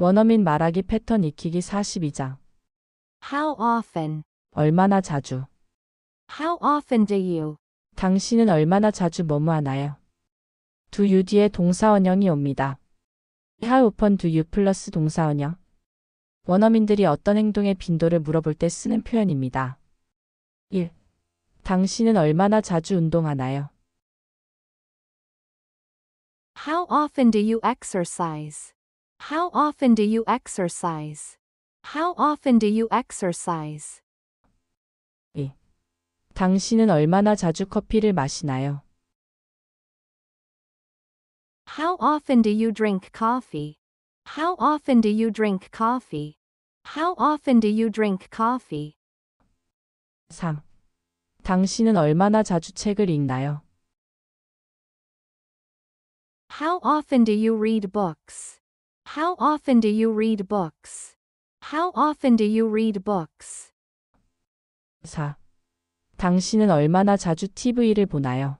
원어민 말하기 패턴 익히기 42장. How often? 얼마나 자주. How often do you? 당신은 얼마나 자주 뭐뭐 하나요? do you 뒤에 동사원형이 옵니다. how often do you 플러스 동사원형. 원어민들이 어떤 행동의 빈도를 물어볼 때 쓰는 표현입니다. 1. 당신은 얼마나 자주 운동하나요? How often do you exercise? How often do you exercise? How often do you exercise? 당신은 얼마나 자주 커피를 마시나요? How often do you drink coffee? How often do you drink coffee? How often do you drink coffee? 3. 당신은 얼마나 자주 책을 읽나요? How often do you read books? How often do you read books? How often do you read books? 4. 당신은 얼마나 자주 TV를 보나요?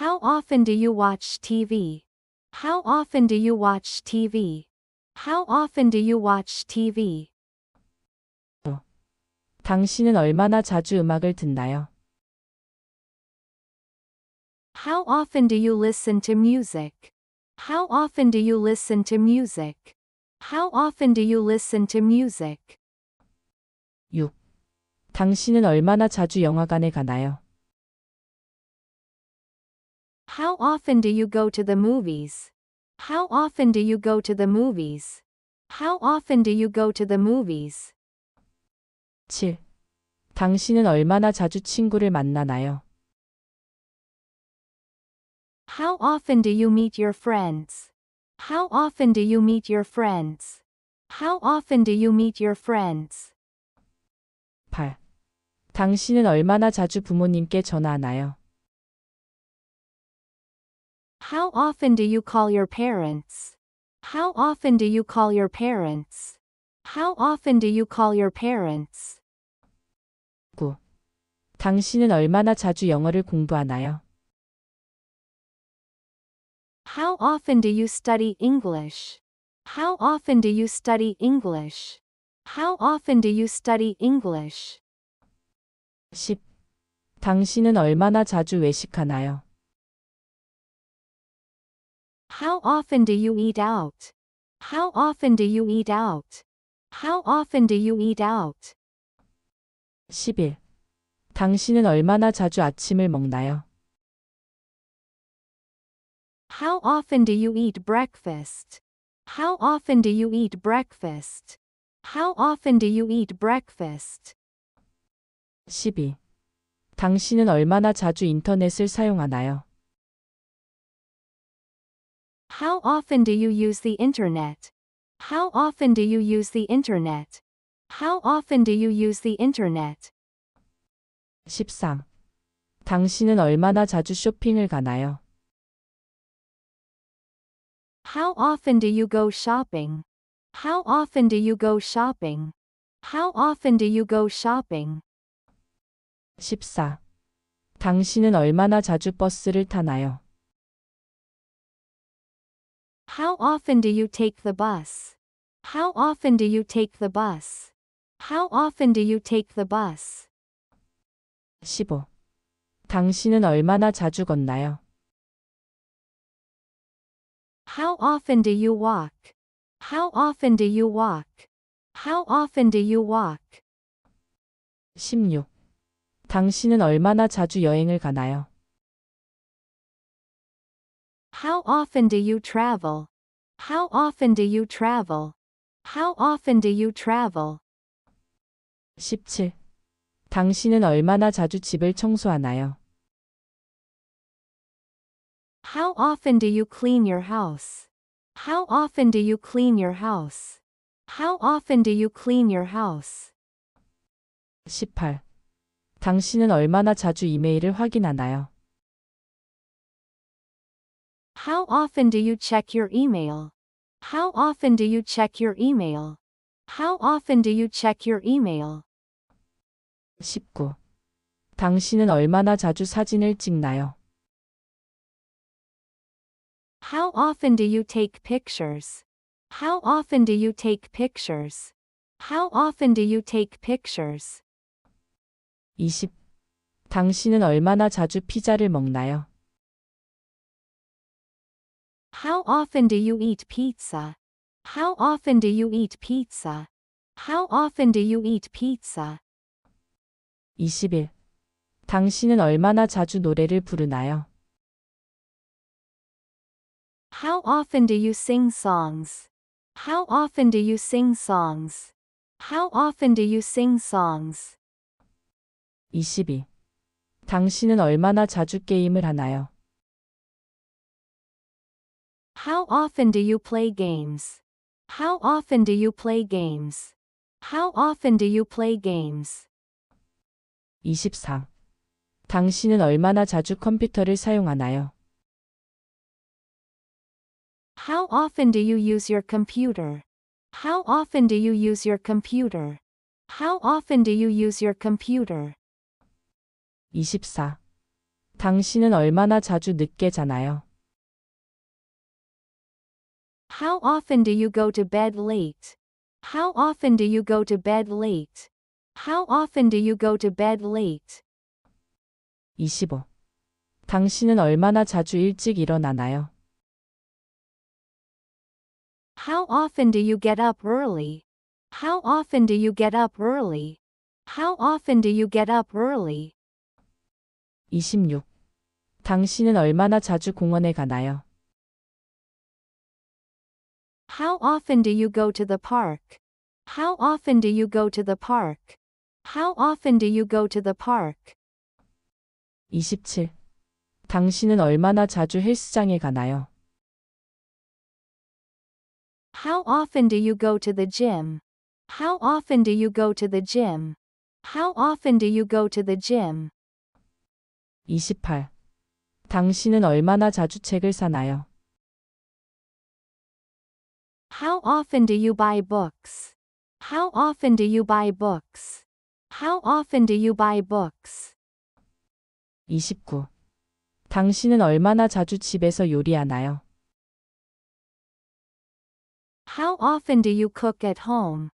How often do you watch TV? How often do you watch TV? How often do you watch TV? 당신은 얼마나 자주 음악을 듣나요? How often do you listen to music? How often do you listen to music? How often do you listen to music? 6. 당신은 얼마나 자주 영화관에 가나요? How often do you go to the movies? How often do you go to the movies? How often do you go to the movies? 7. 당신은 얼마나 자주 친구를 만나나요? How often do you meet your friends? How often do you meet your friends? How often do you meet your friends? 8. 당신은 얼마나 자주 부모님께 전화하나요? How often do you call your parents? How often do you call your parents? How often do you call your parents? 9. 당신은 얼마나 자주 영어를 공부하나요? How often do you study English? How often do you study English? How often do you study English? 10. 당신은 얼마나 자주 외식하나요? How often do you eat out? How often do you eat out? How often do you eat out? 11. 당신은 얼마나 자주 아침을 먹나요? How often do you eat breakfast? How often do you eat breakfast? How often do you eat breakfast? 12. 당신은 얼마나 자주 인터넷을 사용하나요? How often do you use the internet? How often do you use the internet? How often do you use the internet? 13. 당신은 얼마나 자주 쇼핑을 가나요? How often do you go shopping? How often do you go shopping? How often do you go shopping? 14. 당신은 얼마나 자주 버스를 타나요? How often do you take the bus? How often do you take the bus? How often do you take the bus? 15. 당신은 얼마나 자주 걷나요? How often do you walk? How often do you walk? How often do you walk? 16. 당신은 얼마나 자주 여행을 가나요? How often do you travel? How often do you travel? How often do you travel? 17. 당신은 얼마나 자주 집을 청소하나요? How often do you clean your house? How often do you clean your house? How often do you clean your house? 18. 당신은 얼마나 자주 이메일을 확인하나요? How often do you check your email? How often do you check your email? How often do you check your email? 19. 당신은 얼마나 자주 사진을 찍나요? How often do you take pictures? How often do you take pictures? How often do you take pictures? 20. 당신은 얼마나 자주 피자를 먹나요? How often do you eat pizza? How often do you eat pizza? How often do you eat pizza? 21. 당신은 얼마나 자주 노래를 부르나요? How often do you sing songs? How often do you sing songs? How often do you sing songs? 22. 당신은 얼마나 자주 게임을 하나요? How often do you play games? How often do you play games? How often do you play games? 24. 당신은 얼마나 자주 컴퓨터를 사용하나요? How often do you use your computer? How often do you use your computer? How often do you use your computer? 24. 당신은 얼마나 자주 늦게 자나요? How often do you go to bed late? How often do you go to bed late? How often do you go to bed late? 25. 당신은 얼마나 자주 일찍 일어나나요? How often do you get up early? How often do you get up early? How often do you get up early? 26. 당신은 얼마나 자주 공원에 가나요? How often do you go to the park? How often do you go to the park? How often do you go to the park? 27. 당신은 얼마나 자주 헬스장에 가나요? How often do you go to the gym? How often do you go to the gym? How often do you go to the gym? 28. 당신은 얼마나 자주 책을 사나요? How often do you buy books? How often do you buy books? How often do you buy books? 29. 당신은 얼마나 자주 집에서 요리하나요? How often do you cook at home?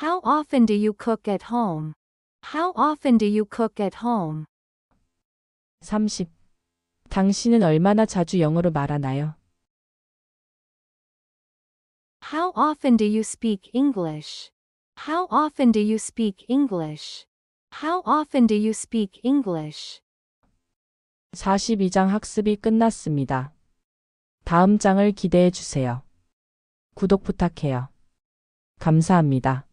How often do you cook at home? How often do you cook at home? 30. 당신은 얼마나 자주 영어로 말하나요? How often do you speak English? How often do you speak English? How often do you speak English? 42장 학습이 끝났습니다. 다음 장을 기대해 주세요. 구독 부탁해요. 감사합니다.